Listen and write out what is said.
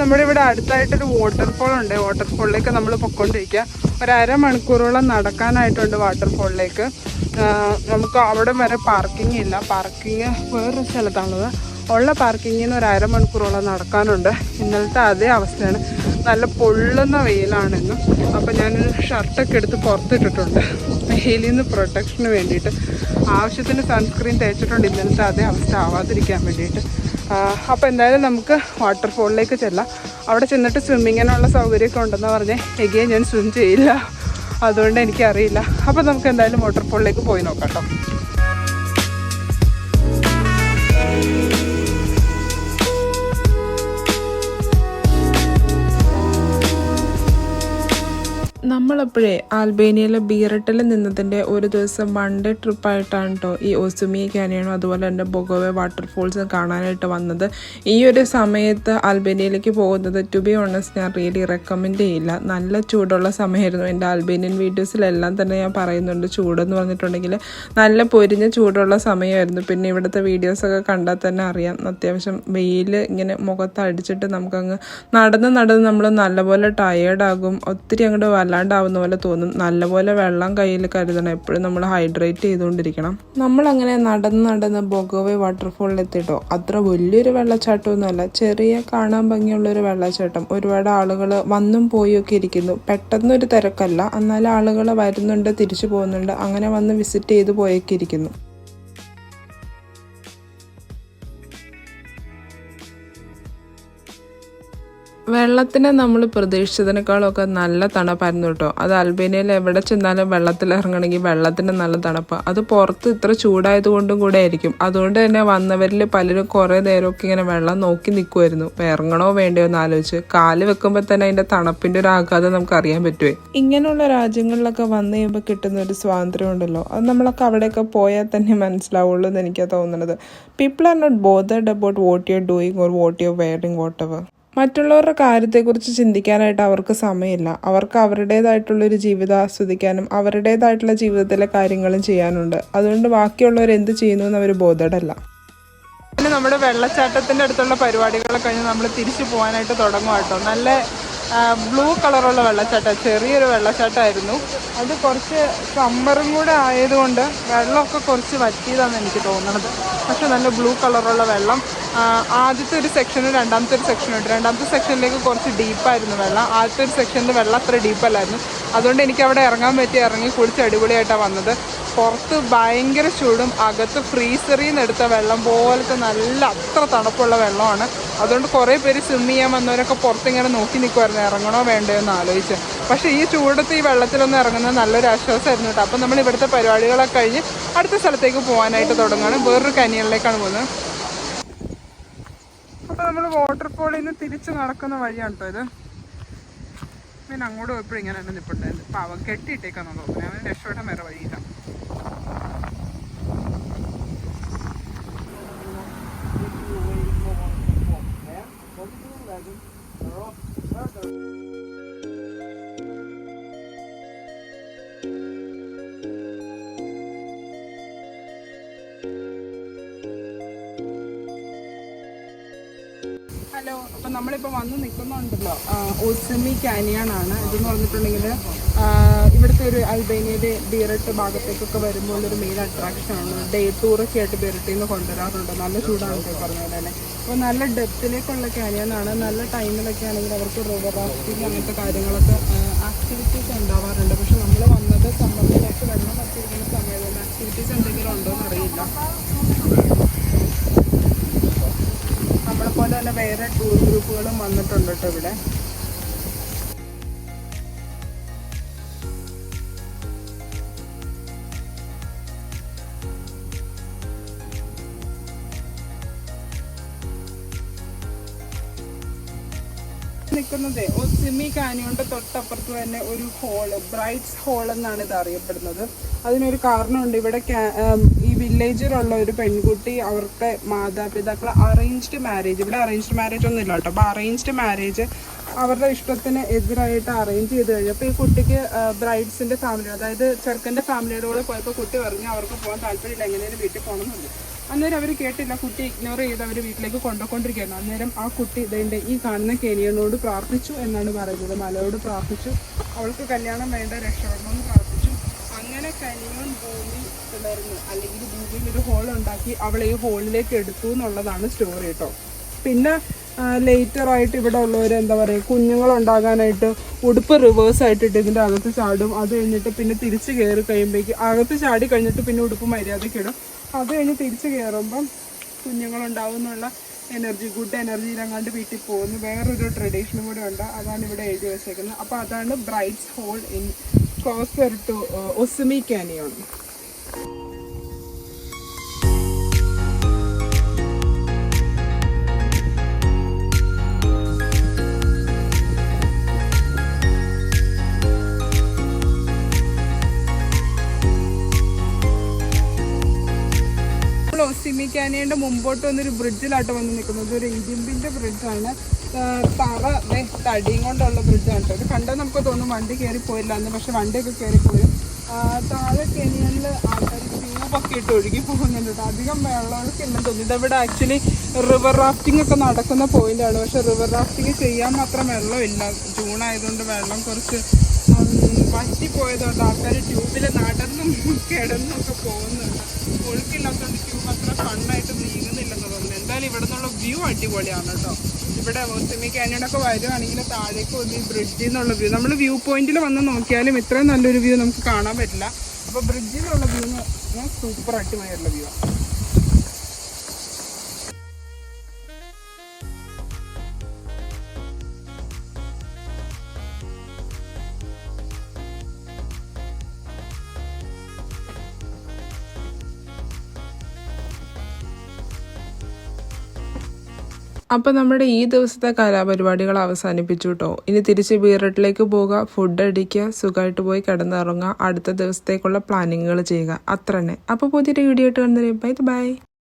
നമ്മുടെ ഇവിടെ അടുത്തായിട്ടൊരു വാട്ടർഫോൾ ഉണ്ട്. വാട്ടർഫോളിലേക്ക് നമ്മൾ പൊയ്ക്കൊണ്ടിരിക്കുക ഒരു അര മണിക്കൂറോളം നടക്കാനായിട്ടുണ്ട് വാട്ടർഫോളിലേക്ക് നമുക്ക് അവിടെ വരെ പാർക്കിംഗ് ഇല്ല. പാർക്കിംഗ് വേറൊരു സ്ഥലത്താണുള്ളത്. ഉള്ള പാർക്കിങ്ങിൽ നിന്ന് ഒരു അരമണിക്കൂറോളം നടക്കാനുണ്ട്. ഇന്നലത്തെ അതേ അവസ്ഥയാണ്. നല്ല പൊള്ളുന്ന വെയിലാണെന്നും. അപ്പോൾ ഞാനൊരു ഷർട്ടൊക്കെ എടുത്ത് പുറത്തിട്ടിട്ടുണ്ട്. വെയിലിൽ നിന്ന് പ്രൊട്ടക്ഷന് വേണ്ടിയിട്ട്. ആവശ്യത്തിന് സൺസ്ക്രീൻ തേച്ചിട്ടുണ്ട്. ഇന്നലത്തെ അതേ അവസ്ഥ ആവാതിരിക്കാൻ വേണ്ടിയിട്ട്. അപ്പോൾ എന്തായാലും നമുക്ക് വാട്ടർഫോളിലേക്ക് ചെല്ലാം. അവിടെ ചെന്നിട്ട് സ്വിമ്മിങ്ങിനുള്ള സൗകര്യമൊക്കെ ഉണ്ടെന്ന് പറഞ്ഞ്. എഗെയിൻ ഞാൻ സ്വിം ചെയ്യില്ല. അതുകൊണ്ട് എനിക്കറിയില്ല. അപ്പോൾ നമുക്ക് എന്തായാലും വാട്ടർഫോളിലേക്ക് പോയി നോക്കാം കേട്ടോ. നമ്മളപ്പോഴേ ആൽബേനിയയിലെ ബീറട്ടിൽ നിന്നതിന്റെ ഒരു ദിവസം വൺ ഡേ ട്രിപ്പായിട്ടാണ് കേട്ടോ ഈ ഒസുമി കാനിയനും അതുപോലെ തന്നെ ബൊഗോവെ വാട്ടർഫോൾസും കാണാനായിട്ട് വന്നത്. ഈ ഒരു സമയത്ത് ആൽബേനിയയിലേക്ക് പോകുന്നത് ടു ബി ഓണസ്റ്റ് ഞാൻ റിയലി റെക്കമെൻഡ് ചെയ്യില്ല. നല്ല ചൂടുള്ള സമയമായിരുന്നു. എന്റെ ആൽബേനിയൻ വീഡിയോസിലെല്ലാം തന്നെ ഞാൻ പറയുന്നുണ്ട് ചൂടെന്ന് പറഞ്ഞിട്ടുണ്ടെങ്കിൽ നല്ല പൊരിഞ്ഞ ചൂടുള്ള സമയമായിരുന്നു. പിന്നെ ഇവിടുത്തെ വീഡിയോസൊക്കെ കണ്ടാൽ തന്നെ അറിയാം. അത്യാവശ്യം വെയിൽ ഇങ്ങനെ മുഖത്ത് അടിച്ചിട്ട് നമുക്കങ്ങ് നടന്ന് നടന്ന് നമ്മൾ നല്ലപോലെ ടയേർഡാകും ഒത്തിരി അങ്ങോട്ട് വല്ലാണ്ടാവുന്ന പോലെ തോന്നും. നല്ലപോലെ വെള്ളം കയ്യിൽ കരുതണം. എപ്പോഴും നമ്മൾ ഹൈഡ്രേറ്റ് ചെയ്തുകൊണ്ടിരിക്കണം. നമ്മൾ നമ്മളങ്ങനെ നടന്ന് നടന്ന് ബൊഗോവെ വാട്ടർഫോളിൽ എത്തിട്ടോ. അത്ര വലിയൊരു വെള്ളച്ചാട്ടമൊന്നുമല്ല. ചെറിയ കാണാൻ ഭംഗിയുള്ള ഒരു വെള്ളച്ചാട്ടം. ഒരുപാട് ആളുകൾ വന്നും പോയൊക്കെ ഇരിക്കുന്നു. പെട്ടെന്നൊരു തിരക്കല്ല. എന്നാലും ആളുകൾ വരുന്നുണ്ട് തിരിച്ചു പോകുന്നുണ്ട്. അങ്ങനെ വന്ന് വിസിറ്റ് ചെയ്ത് പോയൊക്കെ ഇരിക്കുന്നു. വെള്ളത്തിന് നമ്മൾ പ്രതീക്ഷിച്ചതിനേക്കാളൊക്കെ നല്ല തണുപ്പായിരുന്നു കേട്ടോ. അത് അൽബേനിയയിൽ എവിടെ ചെന്നാലും വെള്ളത്തിൽ ഇറങ്ങണമെങ്കിൽ വെള്ളത്തിന് നല്ല തണുപ്പ്. അത് പുറത്ത് ഇത്ര ചൂടായത് കൊണ്ടും കൂടെ ആയിരിക്കും. അതുകൊണ്ട് തന്നെ വന്നവരിൽ പലരും കുറേ നേരമൊക്കെ ഇങ്ങനെ വെള്ളം നോക്കി നിൽക്കുമായിരുന്നു ഇറങ്ങണോ വേണ്ടയോ എന്ന് ആലോചിച്ച് കാൽ വെക്കുമ്പോൾ തന്നെ അതിന്റെ തണുപ്പിന്റെ ഒരു ആഘാതം നമുക്ക് അറിയാൻ പറ്റുമേ ഇങ്ങനെയുള്ള രാജ്യങ്ങളിലൊക്കെ വന്നു കഴിയുമ്പോൾ കിട്ടുന്ന ഒരു സ്വാതന്ത്ര്യം ഉണ്ടല്ലോ. അത് നമ്മളൊക്കെ അവിടെയൊക്കെ പോയാൽ തന്നെ മനസ്സിലാവുള്ളൂ എന്ന് എനിക്കാണ് തോന്നുന്നത് people are not bothered about what you doing or what you wearing whatever മറ്റുള്ളവരുടെ കാര്യത്തെക്കുറിച്ച് ചിന്തിക്കാനായിട്ട് അവർക്ക് സമയമില്ല. അവർക്ക് അവരുടേതായിട്ടുള്ളൊരു ജീവിതം ആസ്വദിക്കാനും അവരുടേതായിട്ടുള്ള ജീവിതത്തിലെ കാര്യങ്ങളും ചെയ്യാനുണ്ട്. അതുകൊണ്ട് ബാക്കിയുള്ളവർ എന്ത് ചെയ്യുന്നു എന്ന് അവർ ബോധടല്ല പിന്നെ നമ്മുടെ വെള്ളച്ചാട്ടത്തിന്റെ അടുത്തുള്ള പരിപാടികളൊക്കെ കഴിഞ്ഞ് നമ്മൾ തിരിച്ചു പോകാനായിട്ട് തുടങ്ങും കേട്ടോ. നല്ല ബ്ലൂ കളറുള്ള വെള്ളച്ചാട്ടം ചെറിയൊരു വെള്ളച്ചാട്ടമായിരുന്നു. അത് കുറച്ച് സമ്മറും കൂടെ ആയതുകൊണ്ട് വെള്ളമൊക്കെ കുറച്ച് വറ്റിയതാണെന്ന് എനിക്ക് തോന്നുന്നത് പക്ഷെ നല്ല ബ്ലൂ കളറുള്ള വെള്ളം ആദ്യത്തെ ഒരു സെക്ഷനും രണ്ടാമത്തെ ഒരു സെക്ഷനും ഉണ്ട്. രണ്ടാമത്തെ സെക്ഷനിലേക്ക് കുറച്ച് ഡീപ്പായിരുന്നു വെള്ളം. ആദ്യത്തെ ഒരു സെക്ഷനിൽ വെള്ളം അത്ര ഡീപ്പല്ലായിരുന്നു അതുകൊണ്ട് എനിക്ക് അവിടെ ഇറങ്ങാൻ പറ്റി ഇറങ്ങി കുളിച്ച് അടിപൊളിയായിട്ടാണ് വന്നത്. പുറത്ത് ഭയങ്കര ചൂടും അകത്ത് ഫ്രീസറിൽ നിന്ന് എടുത്ത വെള്ളം പോലത്തെ നല്ല അത്ര തണുപ്പുള്ള വെള്ളമാണ്. അതുകൊണ്ട് കുറേ പേര് സ്വിം ചെയ്യാൻ വന്നവരൊക്കെ പുറത്തിങ്ങനെ നോക്കി നിൽക്കുമായിരുന്നു ഇറങ്ങണോ വേണ്ടയോ എന്ന് ആലോചിച്ച്. പക്ഷേ ഈ ചൂടത്ത് ഈ വെള്ളത്തിലൊന്നും ഇറങ്ങുന്നത് നല്ലൊരു ആശ്വാസമായിരുന്നു കേട്ടോ. അപ്പം നമ്മൾ ഇവിടുത്തെ പരിപാടികളൊക്കെ കഴിഞ്ഞ് അടുത്ത സ്ഥലത്തേക്ക് പോകാനായിട്ട് തുടങ്ങുകയാണ്. വേറൊരു കനികളിലേക്കാണ് പോകുന്നത്. വാട്ടർഫോളിൽ നിന്ന് തിരിച്ച് നടക്കുന്ന വഴിയാണ് കേട്ടോ ഇത്. പിന്നെ അങ്ങോട്ട് പോയപ്പോഴും ഇങ്ങനെ തന്നെ നിൽപ്പുണ്ടായിരുന്നു പാവം കെട്ടിയിട്ടേക്കാന്ന് തോന്നുന്നു. അവന് രക്ഷപ്പെടാൻ വേറെ വഴിയില്ല. ഹലോ അപ്പം നമ്മളിപ്പോൾ വന്ന് നിൽക്കുന്നുണ്ടല്ലോ. ഒസമി കാനിയാണാണ് ഇതെന്ന് പറഞ്ഞിട്ടുണ്ടെങ്കിൽ ഇവിടുത്തെ ഒരു അൽബേനിയയുടെ ബീറട്ട് ഭാഗത്തേക്കൊക്കെ വരുമ്പോൾ ഒരു മെയിൻ അട്രാക്ഷൻ ആണ് ഡേ ടൂറൊക്കെ ആയിട്ട് ബീറട്ടിൽ നിന്ന് കൊണ്ടുവരാറുണ്ട്. നല്ല ചൂടാണ് പറഞ്ഞ പോലെ തന്നെ. അപ്പോൾ നല്ല ഡെപ്തിലേക്കുള്ള കാനിയാനാണ്. നല്ല ടൈമിലൊക്കെ ആണെങ്കിൽ അവർക്ക് റിവർ റാഫ്റ്റിംഗ് അങ്ങനത്തെ കാര്യങ്ങളൊക്കെ ആക്ടിവിറ്റീസ് ഉണ്ടാവാറുണ്ട്. പക്ഷെ നമ്മൾ വന്നത് സമ്മറിലേക്ക് വെള്ളം പറ്റിയിരിക്കുന്ന സമയത്ത് ആക്ടിവിറ്റീസ് എന്തെങ്കിലും ഉണ്ടോ എന്ന് അറിയില്ല നമ്മളെ പോലെ തന്നെ വേറെ ടൂർ ഗ്രൂപ്പുകളും വന്നിട്ടുണ്ട് കേട്ടോ ഇവിടെ. നിൽക്കുന്നത് ഒസിമി കാനിയോണ്ട് തൊട്ടപ്പുറത്ത് തന്നെ ഒരു ഹോൾ ബ്രൈറ്റ്സ് ഹോൾ എന്നാണ് ഇത് അറിയപ്പെടുന്നത്. അതിനൊരു കാരണമുണ്ട്. ഇവിടെ ഈ വില്ലേജിലുള്ള ഒരു പെൺകുട്ടി അവരുടെ മാതാപിതാക്കൾ അറേഞ്ച്ഡ് മാരേജ് ഇവിടെ അറേഞ്ച്ഡ് മാരേജ് ഒന്നും ഇല്ല കേട്ടോ. അപ്പോൾ അറേഞ്ച്ഡ് മാരേജ് അവരുടെ ഇഷ്ടത്തിന് എതിരായിട്ട് അറേഞ്ച് ചെയ്ത് കഴിഞ്ഞു. അപ്പോൾ ഈ കുട്ടിക്ക് ബ്രൈഡ്സിന്റെ ഫാമിലി അതായത് ചെറുക്കന്റെ ഫാമിലിയുടെ പോയപ്പോൾ കുട്ടി പറഞ്ഞു അവർക്ക് പോകാൻ താല്പര്യമില്ല എങ്ങനെയും വീട്ടിൽ പോകണമെന്നുണ്ട് അന്നേരം അവർ കേട്ടില്ല കുട്ടി ഇഗ്നോർ ചെയ്ത് അവർ വീട്ടിലേക്ക് കൊണ്ടുപോയിക്കൊണ്ടിരിക്കുകയാണ് അന്നേരം ആ കുട്ടി ഇതേണ്ട ഈ കാണുന്ന കെനിയനോട് പ്രാർത്ഥിച്ചു എന്നാണ് പറയുന്നത്. മലയോട് പ്രാർത്ഥിച്ചു. അവൾക്ക് കല്യാണം വേണ്ട രക്ഷപ്പെടണമെന്ന് പ്രാർത്ഥിച്ചു. അങ്ങനെ കനിയോൻ ഭൂമി പിളർന്നു അല്ലെങ്കിൽ ഭൂമിയിൽ ഒരു ഹോൾ ഉണ്ടാക്കി അവളെ ഈ ഹോളിലേക്ക് എടുത്തു എന്നുള്ളതാണ് സ്റ്റോറി കേട്ടോ പിന്നെ ലേറ്റർ ആയിട്ട് ഇവിടെ ഉള്ളവർ എന്താ പറയുക കുഞ്ഞുങ്ങൾ ഉണ്ടാകാനായിട്ട് ഉടുപ്പ് റിവേഴ്സ് ആയിട്ടിട്ട് ഇതിന്റെ അകത്ത് ചാടും. അത് കഴിഞ്ഞിട്ട് പിന്നെ തിരിച്ച് കയറി കഴിയുമ്പോഴേക്ക് അകത്ത് ചാടി കഴിഞ്ഞിട്ട് പിന്നെ ഉടുപ്പ് മര്യാദയ്ക്ക് ഇടും. അത് കഴിഞ്ഞ് തിരിച്ച് കയറുമ്പം കുഞ്ഞുങ്ങളുണ്ടാവും എന്നുള്ള എനർജി ഗുഡ് എനർജിയിലങ്ങാണ്ട് വീട്ടിൽ പോകുന്നു. വേറൊരു ട്രഡീഷനും കൂടെ ഉണ്ട്. അതാണ് ഇവിടെ എഴുതി വെച്ചേക്കുന്നത്. അപ്പോൾ അതാണ് Bright's hole in closer to Osumi canyon നമ്മൾ ഒസിമിക്കാനയുടെ മുമ്പോട്ട് വന്നൊരു ബ്രിഡ്ജിലായിട്ട് വന്ന് നിൽക്കുന്നത്. ഒരു ഇരുമ്പിന്റെ ബ്രിഡ്ജാണ് തറ തടിയും കൊണ്ടുള്ള ബ്രിഡ്ജാണ് കേട്ടോ ഇത് കണ്ടാൽ നമുക്ക് തോന്നും വണ്ടി കയറി പോയില്ല എന്ന് പക്ഷെ വണ്ടിയൊക്കെ കയറി പോരും താഴെ കെനിയനിൽ ആൾക്കാർ ട്യൂബൊക്കെ ഇട്ട് ഒഴുകി പോകുന്നുണ്ട് കേട്ടോ അധികം വെള്ളമൊക്കെ ഇല്ലെന്ന് തോന്നുന്നു. ഇതവിടെ ആക്ച്വലി റിവർ റാഫ്റ്റിംഗ് ഒക്കെ നടക്കുന്ന പോയിന്റാണ് പക്ഷെ റിവർ റാഫ്റ്റിംഗ് ചെയ്യാൻ മാത്രം വെള്ളമില്ല. ജൂൺ ആയതുകൊണ്ട് വെള്ളം കുറച്ച് വറ്റിപ്പോയതുകൊണ്ട് ആൾക്കാർ ട്യൂബിൽ നടന്നും കിടന്നും ഒക്കെ പോകുന്നുണ്ട്. ഒഴുക്കില്ലാത്തതുകൊണ്ട് ട്യൂബ് അത്ര ഫണ്ണായിട്ട് നീങ്ങുന്നില്ലെന്ന് തോന്നുന്നു. എന്തായാലും ഇവിടെ നിന്നുള്ള വ്യൂ അടിപൊളിയാണ് കേട്ടോ ഇവിടെ ഒത്തുമി കാനഡൊക്കെ വരുവാണെങ്കിൽ താഴേക്ക് ഒന്ന് ഈ ബ്രിഡ്ജിൽ നിന്നുള്ള വ്യൂ നമ്മൾ വ്യൂ പോയിന്റിൽ വന്ന് നോക്കിയാലും ഇത്രയും നല്ലൊരു വ്യൂ നമുക്ക് കാണാൻ പറ്റില്ല. അപ്പോൾ ബ്രിഡ്ജിലുള്ള വ്യൂ എന്ന് പറഞ്ഞാൽ സൂപ്പർ അടിപൊളിയായിട്ടുള്ള വ്യൂ ആണ് അപ്പോൾ നമ്മുടെ ഈ ദിവസത്തെ കലാപരിപാടികൾ അവസാനിപ്പിച്ചു കേട്ടോ ഇനി തിരിച്ച് ബീറട്ടിലേക്ക് പോവുക ഫുഡ് അടിക്കുക സുഖമായിട്ട് പോയി കിടന്നിറങ്ങുക. അടുത്ത ദിവസത്തേക്കുള്ള പ്ലാനിങ്ങുകൾ ചെയ്യുക. അത്ര തന്നെ അപ്പോൾ പുതിയൊരു വീഡിയോ ആയിട്ട് കണ്ടു ബൈ ബൈ